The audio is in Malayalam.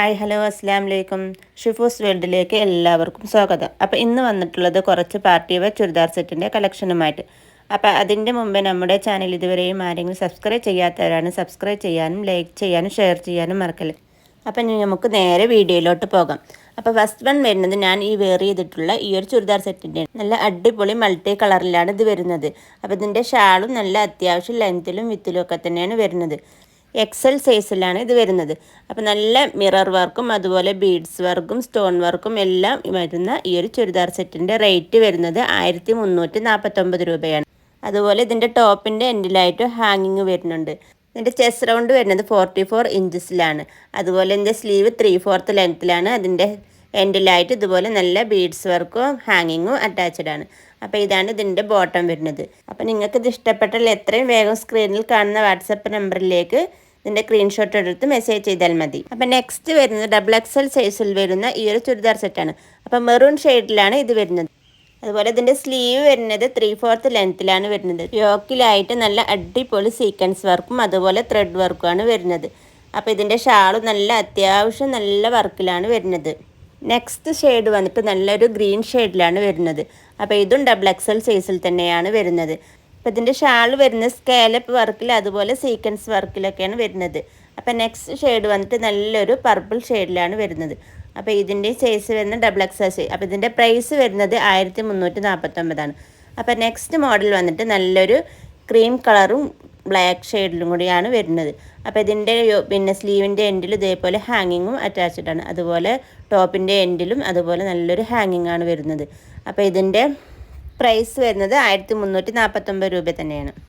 ഹായ് ഹലോ അസ്സാം വലൈക്കും ഷിഫൂസ് വേൾഡിലേക്ക് എല്ലാവർക്കും സ്വാഗതം. അപ്പോൾ ഇന്ന് വന്നിട്ടുള്ളത് കുറച്ച് പാർട്ടി വെയർ ചുരിദാർ സെറ്റിന്റെ കളക്ഷനുമായിട്ട്. അപ്പോൾ അതിന്റെ മുമ്പേ നമ്മുടെ ചാനൽ ഇതുവരെയും ആരെങ്കിലും സബ്സ്ക്രൈബ് ചെയ്യാത്തവരാണ് സബ്സ്ക്രൈബ് ചെയ്യാനും ലൈക്ക് ചെയ്യാനും ഷെയർ ചെയ്യാനും മറക്കല്ലേ. അപ്പം ഇനി നമുക്ക് നേരെ വീഡിയോയിലോട്ട് പോകാം. അപ്പോൾ ഫസ്റ്റ് വൺ വരുന്നത് ഞാൻ ഈ വെയർ ചെയ്തിട്ടുള്ള ഈ ഒരു ചുരിദാർ സെറ്റിന്റെ നല്ല അടിപൊളി മൾട്ടി കളറിലാണ് ഇത് വരുന്നത്. അപ്പോൾ ഇതിന്റെ ഷാളും നല്ല അത്യാവശ്യം ലെങ്ത്തിലും വിത്തിലും ഒക്കെ തന്നെയാണ് വരുന്നത്. എക്സൽ സൈസിലാണ് ഇത് വരുന്നത്. അപ്പോൾ നല്ല മിറർ വർക്കും അതുപോലെ ബീഡ്സ് വർക്കും സ്റ്റോൺ വർക്കും എല്ലാം വരുന്ന ഈ ഒരു ചുരിദാർ സെറ്റിന്റെ റേറ്റ് വരുന്നത് ആയിരത്തി മുന്നൂറ്റി നാൽപ്പത്തൊമ്പത് രൂപയാണ്. അതുപോലെ ഇതിന്റെ ടോപ്പിന്റെ എൻഡിലായിട്ട് ഹാങ്ങിങ് വരുന്നുണ്ട്. ഇതിന്റെ ചെസ് റൗണ്ട് വരുന്നത് ഫോർട്ടി ഫോർ ഇഞ്ചസിലാണ് അതുപോലെ ഇതിന്റെ സ്ലീവ് ത്രീ ഫോർത്ത് ലെങ്ത്തിലാണ് അതിന്റെ എൻഡിലായിട്ട് ഇതുപോലെ നല്ല ബീഡ്സ് വർക്കും ഹാങ്ങിങ്ങും അറ്റാച്ച്ഡ് ആണ്. അപ്പോൾ ഇതാണ് ഇതിന്റെ ബോട്ടം വരുന്നത്. അപ്പോൾ നിങ്ങൾക്ക് ഇത് ഇഷ്ടപ്പെട്ടാൽ എത്രയും വേഗം സ്ക്രീനിൽ കാണുന്ന വാട്സപ്പ് നമ്പറിലേക്ക് ഇതിന്റെ സ്ക്രീൻഷോട്ട് എടുത്ത് മെസ്സേജ് ചെയ്താൽ മതി. അപ്പം നെക്സ്റ്റ് വരുന്നത് ഡബിൾ എക്സൽ സൈസിൽ വരുന്ന ഈ ഒരു ചുരിദാർ സെറ്റാണ് അപ്പം മെറൂൺ ഷെയ്ഡിലാണ് ഇത് വരുന്നത്. അതുപോലെ ഇതിന്റെ സ്ലീവ് വരുന്നത് ത്രീ ഫോർത്ത് ലെങ്ത്തിലാണ് വരുന്നത്. യോക്കിലായിട്ട് നല്ല അടിപൊളി സീക്വൻസ് വർക്കും അതുപോലെ ത്രെഡ് വർക്കുമാണ് വരുന്നത്. അപ്പോൾ ഇതിന്റെ ഷാളും നല്ല അത്യാവശ്യം നല്ല വർക്കിലാണ് വരുന്നത്. നെക്സ്റ്റ് ഷെയ്ഡ് വന്നിട്ട് നല്ലൊരു ഗ്രീൻ ഷെയ്ഡിലാണ് വരുന്നത്. അപ്പോൾ ഇതും ഡബിൾ എക്സൽ സൈസിൽ തന്നെയാണ് വരുന്നത്. അപ്പോൾ ഇതിന്റെ ഷാൾ വരുന്ന സ്കാലപ്പ് വർക്കിൽ അതുപോലെ സീക്വൻസ് വർക്കിലൊക്കെയാണ് വരുന്നത്. അപ്പോൾ നെക്സ്റ്റ് ഷെയ്ഡ് വന്നിട്ട് നല്ലൊരു പർപ്പിൾ ഷെയ്ഡിലാണ് വരുന്നത്. അപ്പോൾ ഇതിന്റെ സൈസ് വരുന്ന ഡബിൾ എക്സ് സൈസ് അപ്പോൾ ഇതിന്റെ പ്രൈസ് വരുന്നത് ആയിരത്തി മുന്നൂറ്റി നാൽപ്പത്തൊമ്പതാണ് അപ്പോൾ നെക്സ്റ്റ് മോഡൽ വന്നിട്ട് നല്ലൊരു ക്രീം കളറും ബ്ലാക്ക് ഷെയ്ഡിലും കൂടിയാണ് വരുന്നത്. അപ്പോൾ ഇതിന്റെ പിന്നെ സ്ലീവിന്റെ എൻഡിൽ ഇതേപോലെ ഹാങ്ങിങ്ങും അറ്റാച്ച്ഡ് ആണ്. അതുപോലെ ടോപ്പിന്റെ എൻഡിലും അതുപോലെ നല്ലൊരു ഹാങ്ങിങ് ആണ് വരുന്നത്. അപ്പോൾ ഇതിന്റെ പ്രൈസ് വരുന്നത് ആയിരത്തി മുന്നൂറ്റി നാൽപ്പത്തൊമ്പത് രൂപ തന്നെയാണ്.